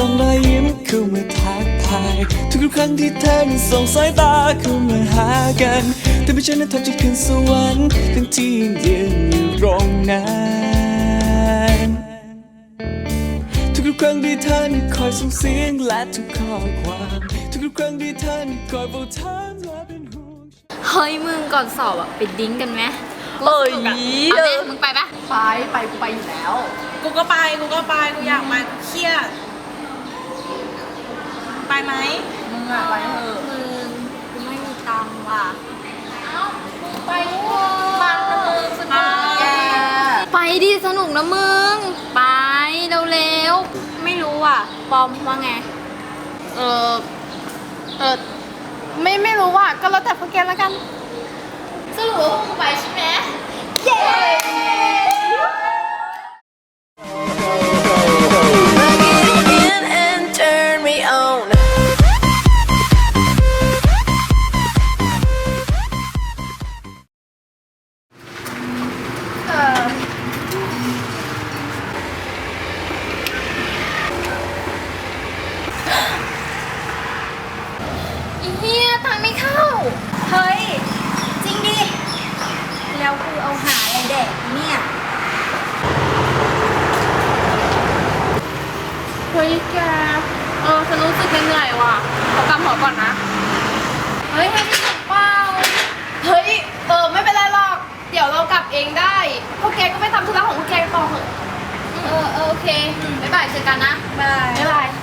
รั้งที่เธอนั้นส่งรอยยิ้มเข้ามาทักทาย ทุกๆครั้งที่เธอนั้นส่งสายตาเข้ามาหากันทำให้ฉันนั้นแทบจะขึ้นสวรรค์ทั้งที่ยืนอยู่ตรงนั้นทุกๆครั้งที่เธอนั้นคอยส่งเสียงและทุกข้อความทุกๆครั้งที่เธอนั้นคอยบอกถามและเป็นห่วงเฮ้ยมึงก่อนสอบอะไปดิ้งกันไหมเอ้ยเอาไหมมึงไปปะไปไปกูไปอยู่แล้ว กูก็ไป กูก็ไป กูอยากไปกูเครียด ไปไหมมึงอะไปเถอะมึงกูไม่มีตังค์ว่ะไปมันนะมึงสนุกแกไปดิสนุกนะมึง ไปเร็วๆไม่รู้อะปอมว่าไง เออเออไม่ไม่รู้ว่าก็แล้วแต่พวกแกแล้วกัน สรุปว่ามึงไปใช่ไหม in เหนื่อยๆว่ะขอกำหัวก่อนนะ เฮ้ยให้พี่สเปล่าเฮ้ย เออ ไม่เป็นไรหรอก เดี๋ยวเรากลับเองได้ พวกแกก็ไปทำธุระของพวกแกต่อเถอะ เออเออโอเค บ๊ายบายเจอกันนะ บายไม่เป็นไ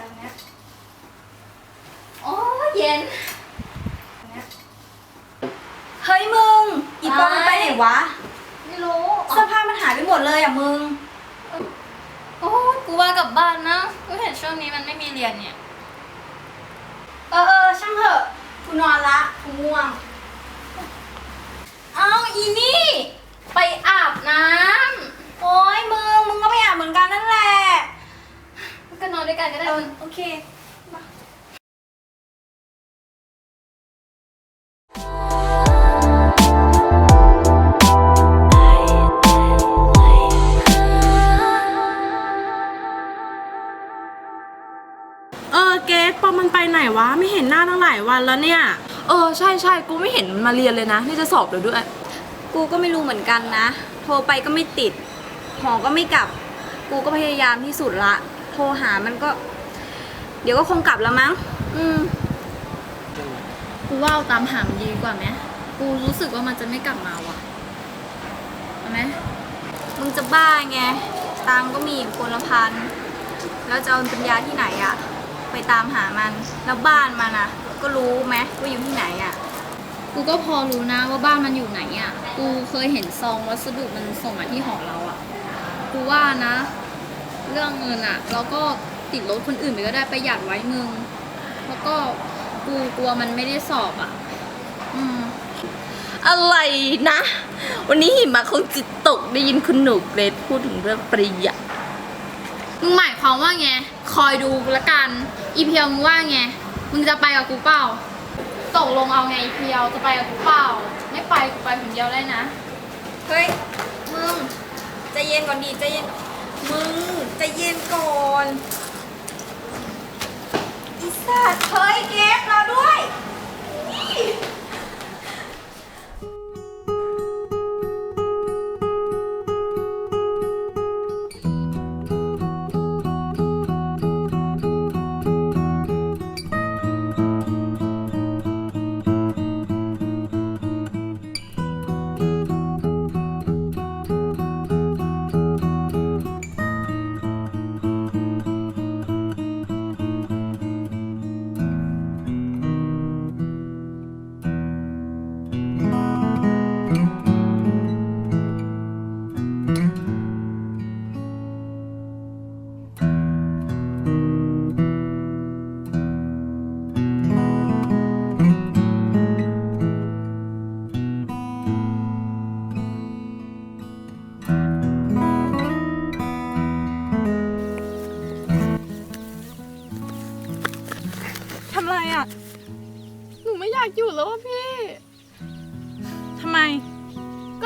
ร้อนที่ไหนแล้วเนี้ยโอ้ยเย็นเฮ้ยมึงอีปองมันไปไหนวะไม่รู้เสื้อผ้ามันหายไปหมดเลยอะมึง โอ้ยกูว่ากลับบ้านนะกูเห็นช่วงนี้มันไม่มีเรียนเนี่ย เออเออช่างเถอะกูนอนละกูง่วง เอาอีนี่ วะ ไม่เห็นหน้าตั้งหลายวันแล้วเนี่ย เออใช่ใช่กูไม่เห็นมันมาเรียนเลยนะ นี่จะสอบแล้วด้วย กูก็ไม่รู้เหมือนกันนะ โทรไปก็ไม่ติด หอก็ไม่กลับ กูก็พยายามที่สุดละ โทรหามันก็ เดี๋ยวก็คงกลับแล้วมั้ง อืม กูว่าเอาตามหามันดีกว่าไหมกูรู้สึกว่ามันจะไม่กลับมาว่ะเอาไหมมึงจะบ้าไง ตังค์ก็มีอยู่คนละพัน แล้วจะเอาปัญญาที่ไหนอะ ไปตามหามัน แล้วบ้านมันอะก็รู้ไหมว่าอยู่ที่ไหนอะกูก็พอรู้นะว่าบ้านมันอยู่ไหนอะกูเคยเห็นซองวัสดุมันส่งมาที่หอเราอะกูว่านะ เรื่องเงินอะเราก็ติดรถคนอื่นไปก็ได้ประหยัดไว้มึงแล้วก็กูกลัวมันไม่ได้สอบอะอืมอะไรนะ วันนี้หิมะคงจิตตกได้ยินคุณหนูเกรดพูดถึงเรื่องประหยัด มึงหมายความว่าไง คอยดูละกัน อีเพียวมึงว่าไง มึงจะไปกับกูเปล่า ตกลงเอาไงอีเพียว จะไปกับกูเปล่า ไม่ไปกูไปคนเดียวได้นะ เฮ้ย มึงใจเย็นก่อนดีใจเย็น มึงใจเย็นก่อน อีสัตว์เฮ้ยเก็บเราด้วยท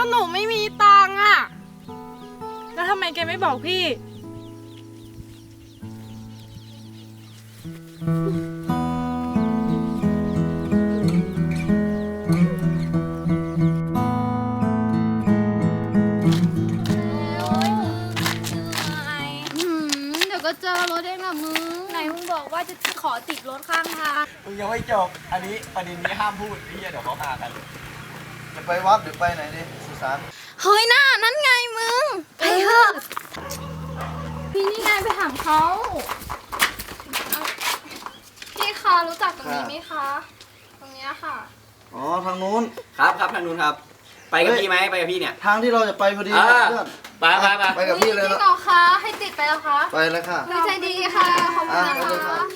ก็หนูไม่มีตังค์อะแล้วทำไมแกไม่บอกพี่หืมเดี๋ยวก็เจอรถเองละมึง ไหนมึงบอกว่าจะขอติดรถข้างทาง มึงยังไม่จบ อันนี้ประเด็นนี้ห้ามพูดพี่เดี๋ยวเขาพากัน จะไปวัดหรือไปไหนดิ สุสานเฮ้ยหน้านั่นไงมึง ไปเถอะพี่นี่ไงไปถามเขาพี่คะรู้จักตรงนี้ไหมคะ ตรงเนี้ยค่ะ อ๋อทางนู้น ครับครับทางนู้นครับ ไปกับพี่ไหมไปกับพี่เนี่ย ทางที่เราจะไปพอดีอ่า เพื่อนไปไปไปไปกับพี่เลยจริละงเหรอคะให้ติดไปแล้วคะ ไปเลยค่ะไม่ใจดีค่ะ ขอบคุณอะนะไปเลยครัคะ บ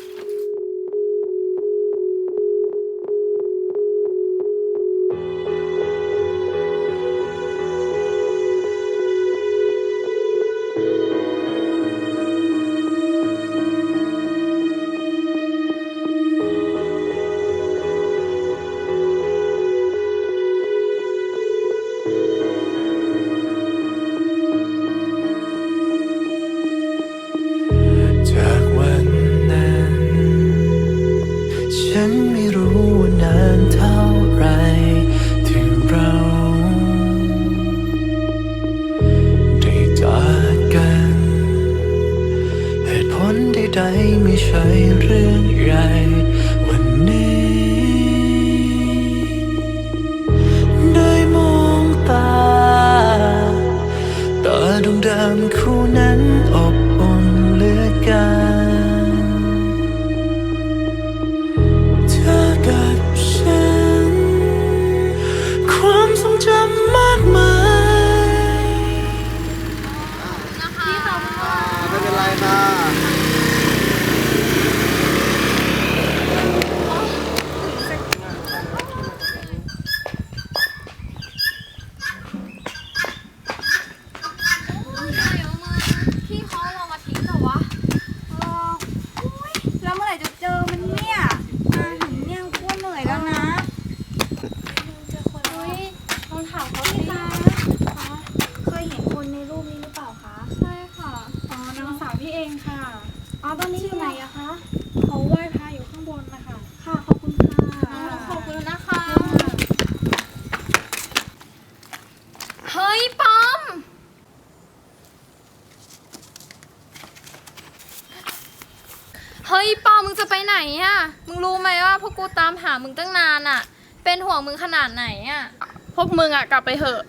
ไม่ใช่เรื่องใหญ่ ไปไหนอะมึงรู้ไหมว่าพวกกูตามหามึงตั้งนานอะเป็นห่วงมึงขนาดไหนอะพวกมึงอะกลับไปเถอะ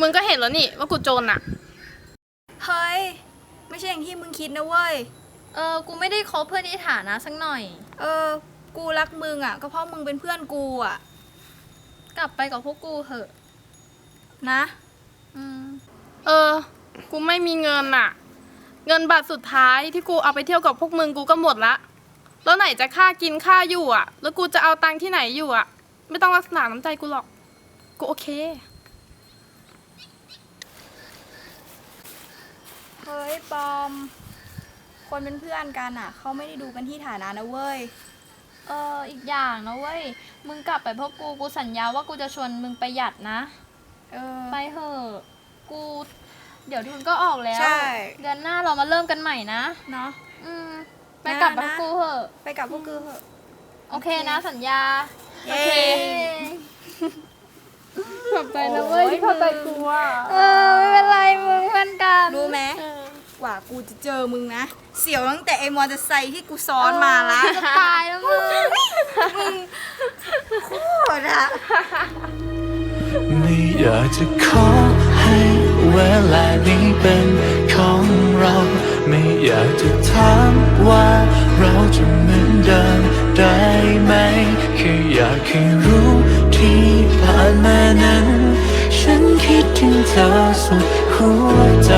มึงก็เห็นแล้วนี่ว่ากูโจรอะเฮ้ย ไม่ใช่อย่างที่มึงคิดนะเว้ย เออ กูไม่ได้คบเพื่อนที่ฐานะสักหน่อย เออ กูรักมึงอะก็เพราะมึงเป็นเพื่อนกูอะกลับไปกับพวกกูเถอะ นะ อืม เออ กูไม่มีเงินอะเงินบาทสุดท้ายที่กูเอาไปเที่ยวกับพวกมึงกูก็หมดละ แล้วไหนจะค่ากินค่าอยู่อะแล้วกูจะเอาตังค์ที่ไหนอยู่อะไม่ต้องรักษาน้ำใจกูหรอก กูโอเค เฮ้ยปอม คนเป็นเพื่อนกันอะ เขาไม่ได้ดูกันที่ฐานะนะเว้ย เอออีกอย่างนะเว้ย มึงกลับไปพบกู กูสัญญาว่ากูจะชวนมึงประหยัดนะ เออ ไปเถอะ กู เดี๋ยวทุนก็ออกแล้ว ใช่ เดือนหน้าเรามาเริ่มกันใหม่นะ เนาะ อืม ไปกลับนะกับนะกูเถอะไปกับพวกกูเถอะโอเคนะสัญญาเย้โอเค ขอบใจนะเว้ยที่เข้าใจกูอะเออไม่เป็นไรมึงเพื่อนกันรู้ไหมกว่ากูจะเจอมึงนะ เสียวตั้งแต่ไอ้มอเตอร์ไซค์ที่กูซ้อนมาละจะตายแล้วมึงโคตรอะไม่อยากจะขอให้เวลานี้เป็น จะเหมือนเดิมได้ไหมแค่อยากให้รู้ที่ผ่านมานั้น ฉันคิดถึงเธอสุดหัวใจ